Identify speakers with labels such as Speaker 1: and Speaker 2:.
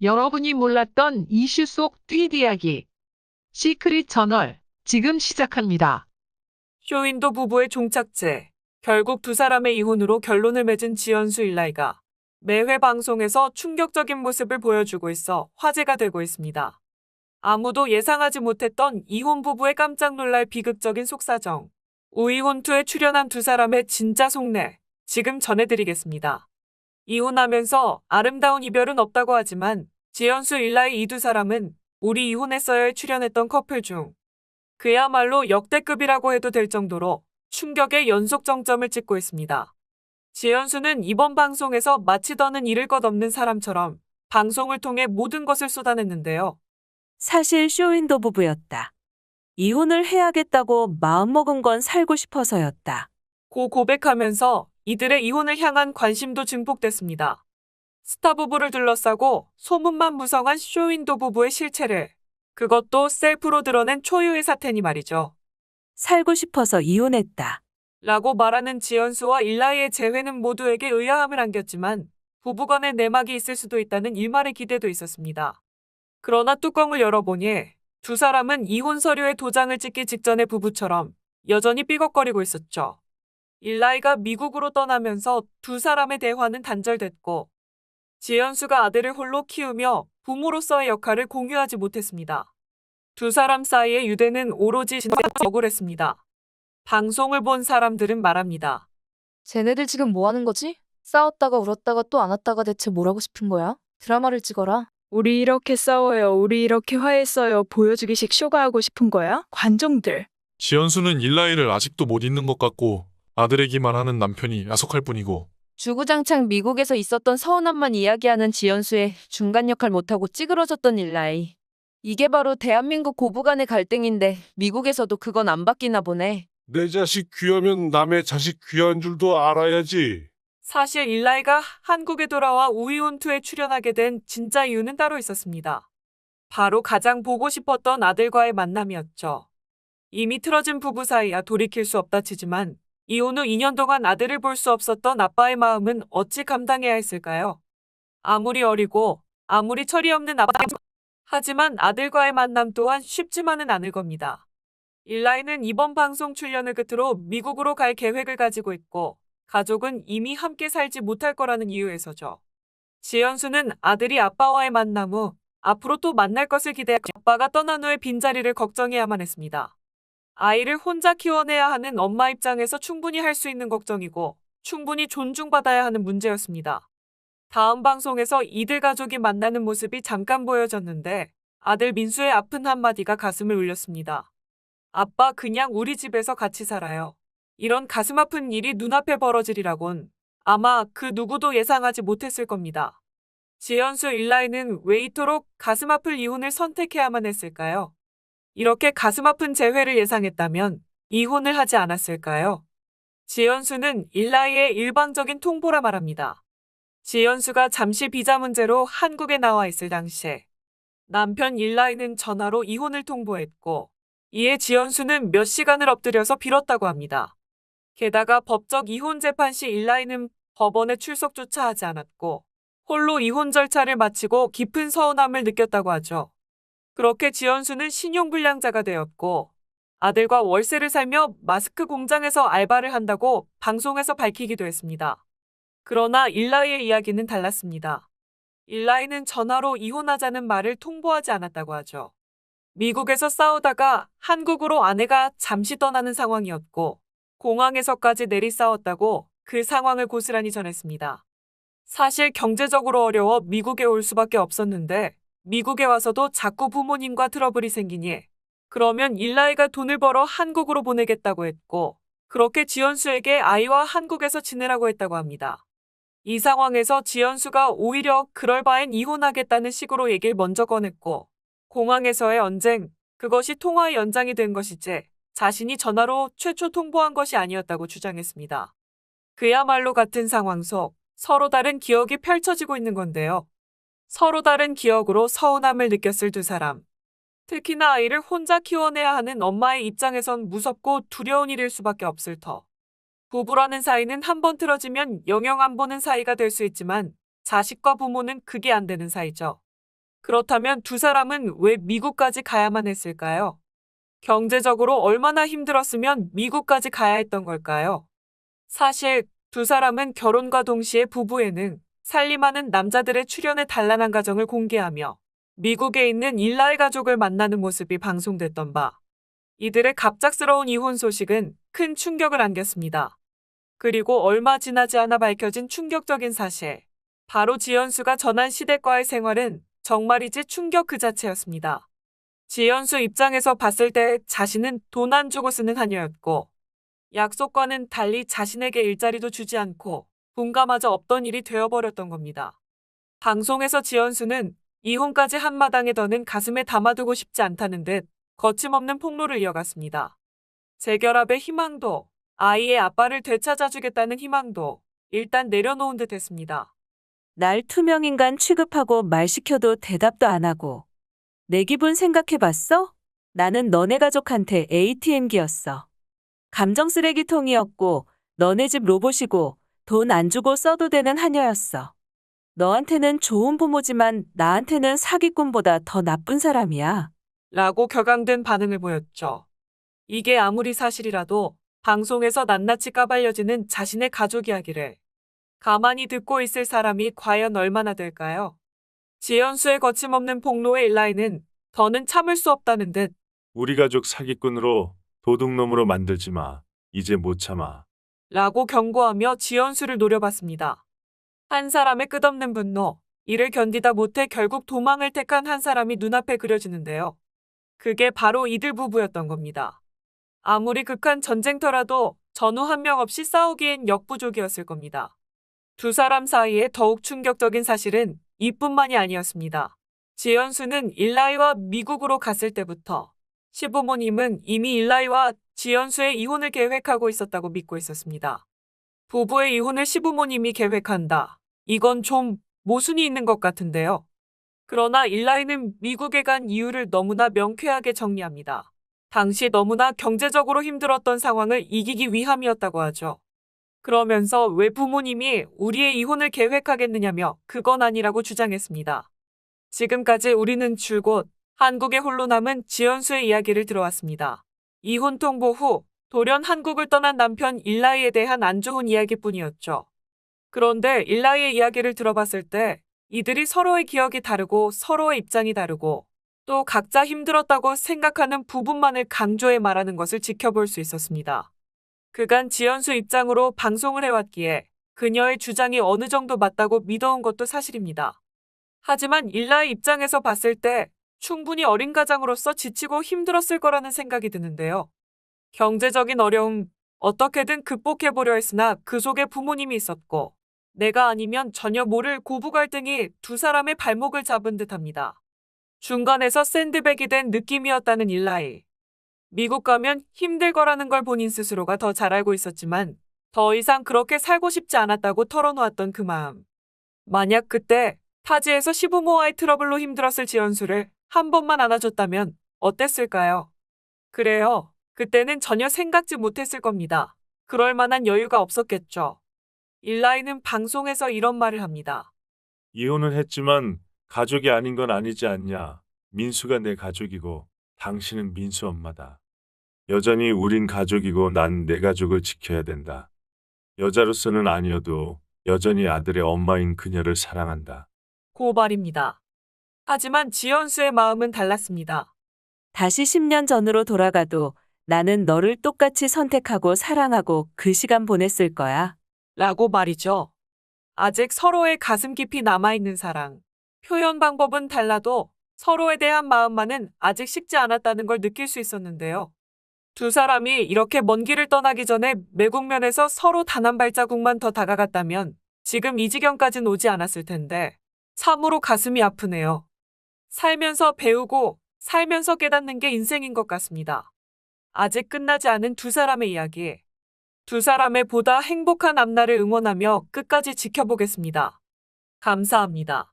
Speaker 1: 여러분이 몰랐던 이슈 속 트윗 이야기. 시크릿 저널, 지금 시작합니다.
Speaker 2: 쇼윈도 부부의 종착제. 결국 두 사람의 이혼으로 결론을 맺은 지연수 일라이가 매회 방송에서 충격적인 모습을 보여주고 있어 화제가 되고 있습니다. 아무도 예상하지 못했던 이혼 부부의 깜짝 놀랄 비극적인 속사정. 우이혼투에 출연한 두 사람의 진짜 속내. 지금 전해드리겠습니다. 이혼하면서 아름다운 이별은 없다고 하지만 지연수 일라이 이두 사람은 우리 이혼했어요에 출연했던 커플 중 그야말로 역대급이라고 해도 될 정도로 충격의 연속 정점을 찍고 있습니다. 지연수는 이번 방송에서 마치 더는 잃을 것 없는 사람처럼 방송을 통해 모든 것을 쏟아냈는데요.
Speaker 3: 사실 쇼윈도 부부였다. 이혼을 해야겠다고 마음먹은 건 살고 싶어서였다.
Speaker 2: 고 고백하면서 이들의 이혼을 향한 관심도 증폭됐습니다. 스타 부부를 둘러싸고 소문만 무성한 쇼윈도 부부의 실체를 그것도 셀프로 드러낸 초유의 사태니 말이죠.
Speaker 3: 살고 싶어서 이혼했다.
Speaker 2: 라고 말하는 지연수와 일라이의 재회는 모두에게 의아함을 안겼지만 부부간의 내막이 있을 수도 있다는 일말의 기대도 있었습니다. 그러나 뚜껑을 열어보니 두 사람은 이혼 서류에 도장을 찍기 직전의 부부처럼 여전히 삐걱거리고 있었죠. 일라이가 미국으로 떠나면서 두 사람의 대화는 단절됐고 지연수가 아들을 홀로 키우며 부모로서의 역할을 공유하지 못했습니다. 두 사람 사이의 유대는 오로지 진짜 억울했습니다. 방송을 본 사람들은 말합니다.
Speaker 4: 쟤네들 지금 뭐 하는 거지? 싸웠다가 울었다가 또 안 왔다가 대체 뭐라고 싶은 거야? 드라마를 찍어라.
Speaker 5: 우리 이렇게 싸워요. 우리 이렇게 화했어요. 보여주기식 쇼가 하고 싶은 거야? 관종들.
Speaker 6: 지연수는 일라이를 아직도 못 잊는 것 같고 아들에게만 하는 남편이 야속할 뿐이고
Speaker 4: 주구장창 미국에서 있었던 서운함만 이야기하는 지연수의 중간 역할 못하고 찌그러졌던 일라이. 이게 바로 대한민국 고부간의 갈등인데 미국에서도 그건 안 바뀌나 보네.
Speaker 7: 내 자식 귀하면 남의 자식 귀한 줄도 알아야지.
Speaker 2: 사실 일라이가 한국에 돌아와 우이온투에 출연하게 된 진짜 이유는 따로 있었습니다. 바로 가장 보고 싶었던 아들과의 만남이었죠. 이미 틀어진 부부 사이야 돌이킬 수 없다 치지만 이혼 후 2년 동안 아들을 볼 수 없었던 아빠의 마음은 어찌 감당해야 했을까요? 아무리 어리고 아무리 철이 없는 아빠 하지만 아들과의 만남 또한 쉽지만은 않을 겁니다. 일라이는 이번 방송 출연을 끝으로 미국으로 갈 계획을 가지고 있고 가족은 이미 함께 살지 못할 거라는 이유에서죠. 지연수는 아들이 아빠와의 만남 후 앞으로 또 만날 것을 기대해 아빠가 떠난 후의 빈자리를 걱정해야만 했습니다. 아이를 혼자 키워내야 하는 엄마 입장에서 충분히 할 수 있는 걱정이고 충분히 존중받아야 하는 문제였습니다. 다음 방송에서 이들 가족이 만나는 모습이 잠깐 보여졌는데 아들 민수의 아픈 한마디가 가슴을 울렸습니다. 아빠 그냥 우리 집에서 같이 살아요. 이런 가슴 아픈 일이 눈앞에 벌어지리라곤 아마 그 누구도 예상하지 못했을 겁니다. 지연수 일라이는 왜 이토록 가슴 아플 이혼을 선택해야만 했을까요? 이렇게 가슴 아픈 재회를 예상했다면 이혼을 하지 않았을까요? 지연수는 일라이의 일방적인 통보라 말합니다. 지연수가 잠시 비자 문제로 한국에 나와 있을 당시에 남편 일라이는 전화로 이혼을 통보했고 이에 지연수는 몇 시간을 엎드려서 빌었다고 합니다. 게다가 법적 이혼 재판 시 일라이는 법원에 출석조차 하지 않았고 홀로 이혼 절차를 마치고 깊은 서운함을 느꼈다고 하죠. 그렇게 지연수는 신용불량자가 되었고 아들과 월세를 살며 마스크 공장에서 알바를 한다고 방송에서 밝히기도 했습니다. 그러나 일라이의 이야기는 달랐습니다. 일라이는 전화로 이혼하자는 말을 통보하지 않았다고 하죠. 미국에서 싸우다가 한국으로 아내가 잠시 떠나는 상황이었고 공항에서까지 내리 싸웠다고 그 상황을 고스란히 전했습니다. 사실 경제적으로 어려워 미국에 올 수밖에 없었는데 미국에 와서도 자꾸 부모님과 트러블이 생기니 그러면 일라이가 돈을 벌어 한국으로 보내겠다고 했고 그렇게 지연수에게 아이와 한국에서 지내라고 했다고 합니다. 이 상황에서 지연수가 오히려 그럴 바엔 이혼하겠다는 식으로 얘기를 먼저 꺼냈고 공항에서의 언쟁, 그것이 통화의 연장이 된 것이지 자신이 전화로 최초 통보한 것이 아니었다고 주장했습니다. 그야말로 같은 상황 속 서로 다른 기억이 펼쳐지고 있는 건데요. 서로 다른 기억으로 서운함을 느꼈을 두 사람. 특히나 아이를 혼자 키워내야 하는 엄마의 입장에선 무섭고 두려운 일일 수밖에 없을 터. 부부라는 사이는 한 번 틀어지면 영영 안 보는 사이가 될 수 있지만 자식과 부모는 그게 안 되는 사이죠. 그렇다면 두 사람은 왜 미국까지 가야만 했을까요? 경제적으로 얼마나 힘들었으면 미국까지 가야 했던 걸까요? 사실 두 사람은 결혼과 동시에 부부에는 살림하는 남자들의 출연에 단란한 가정을 공개하며 미국에 있는 일라의 가족을 만나는 모습이 방송됐던 바 이들의 갑작스러운 이혼 소식은 큰 충격을 안겼습니다. 그리고 얼마 지나지 않아 밝혀진 충격적인 사실. 바로 지연수가 전한 시댁과의 생활은 정말이지 충격 그 자체였습니다. 지연수 입장에서 봤을 때 자신은 돈 안 주고 쓰는 하녀였고 약속과는 달리 자신에게 일자리도 주지 않고 분가마저 없던 일이 되어버렸던 겁니다. 방송에서 지연수는 이혼까지 한마당에 더는 가슴에 담아두고 싶지 않다는 듯 거침없는 폭로를 이어갔습니다. 재결합의 희망도 아이의 아빠를 되찾아주겠다는 희망도 일단 내려놓은 듯 했습니다.
Speaker 3: 날 투명인간 취급하고 말 시켜도 대답도 안 하고. 내 기분 생각해 봤어? 나는 너네 가족한테 ATM기였어. 감정 쓰레기통이었고, 너네 집 로봇이고, 돈 안 주고 써도 되는 하녀였어. 너한테는 좋은 부모지만 나한테는 사기꾼보다 더 나쁜 사람이야.
Speaker 2: 라고 격앙된 반응을 보였죠. 이게 아무리 사실이라도 방송에서 낱낱이 까발려지는 자신의 가족 이야기를 가만히 듣고 있을 사람이 과연 얼마나 될까요? 지연수의 거침없는 폭로의 일라인은 더는 참을 수 없다는 듯
Speaker 8: 우리 가족 사기꾼으로 도둑놈으로 만들지 마. 이제 못 참아.
Speaker 2: 라고 경고하며 지연수를 노려봤습니다. 한 사람의 끝없는 분노, 이를 견디다 못해 결국 도망을 택한 한 사람이 눈앞에 그려지는데요. 그게 바로 이들 부부였던 겁니다. 아무리 극한 전쟁터라도 전후 한 명 없이 싸우기엔 역부족이었을 겁니다. 두 사람 사이에 더욱 충격적인 사실은 이뿐만이 아니었습니다. 지연수는 일라이와 미국으로 갔을 때부터 시부모님은 이미 일라이와 지연수의 이혼을 계획하고 있었다고 믿고 있었습니다. 부부의 이혼을 시부모님이 계획한다. 이건 좀 모순이 있는 것 같은데요. 그러나 일라이는 미국에 간 이유를 너무나 명쾌하게 정리합니다. 당시 너무나 경제적으로 힘들었던 상황을 이기기 위함이었다고 하죠. 그러면서 왜 부모님이 우리의 이혼을 계획하겠느냐며 그건 아니라고 주장했습니다. 지금까지 우리는 줄곧 한국에 홀로 남은 지연수의 이야기를 들어왔습니다. 이혼 통보 후 돌연 한국을 떠난 남편 일라이에 대한 안 좋은 이야기뿐이었죠. 그런데 일라이의 이야기를 들어봤을 때 이들이 서로의 기억이 다르고 서로의 입장이 다르고 또 각자 힘들었다고 생각하는 부분만을 강조해 말하는 것을 지켜볼 수 있었습니다. 그간 지연수 입장으로 방송을 해왔기에 그녀의 주장이 어느 정도 맞다고 믿어온 것도 사실입니다. 하지만 일라의 입장에서 봤을 때 충분히 어린 가장으로서 지치고 힘들었을 거라는 생각이 드는데요. 경제적인 어려움 어떻게든 극복해보려 했으나 그 속에 부모님이 있었고 내가 아니면 전혀 모를 고부 갈등이 두 사람의 발목을 잡은 듯 합니다. 중간에서 샌드백이 된 느낌이었다는 일라이. 미국 가면 힘들 거라는 걸 본인 스스로가 더 잘 알고 있었지만 더 이상 그렇게 살고 싶지 않았다고 털어놓았던 그 마음. 만약 그때 타지에서 시부모와의 트러블로 힘들었을 지연수를 한 번만 안아줬다면 어땠을까요? 그래요. 그때는 전혀 생각지 못했을 겁니다. 그럴 만한 여유가 없었겠죠. 일라이는 방송에서 이런 말을 합니다.
Speaker 8: 이혼은 했지만 가족이 아닌 건 아니지 않냐. 민수가 내 가족이고 당신은 민수 엄마다. 여전히 우린 가족이고 난 내 가족을 지켜야 된다. 여자로서는 아니어도 여전히 아들의 엄마인 그녀를 사랑한다.
Speaker 2: 고발입니다. 하지만 지연수의 마음은 달랐습니다.
Speaker 3: 다시 10년 전으로 돌아가도 나는 너를 똑같이 선택하고 사랑하고 그 시간 보냈을 거야.
Speaker 2: 라고 말이죠. 아직 서로의 가슴 깊이 남아있는 사랑. 표현 방법은 달라도 서로에 대한 마음만은 아직 식지 않았다는 걸 느낄 수 있었는데요. 두 사람이 이렇게 먼 길을 떠나기 전에 매국면에서 서로 단 한 발자국만 더 다가갔다면 지금 이 지경까진 오지 않았을 텐데 참으로 가슴이 아프네요. 살면서 배우고 살면서 깨닫는 게 인생인 것 같습니다. 아직 끝나지 않은 두 사람의 이야기. 두 사람의 보다 행복한 앞날을 응원하며 끝까지 지켜보겠습니다. 감사합니다.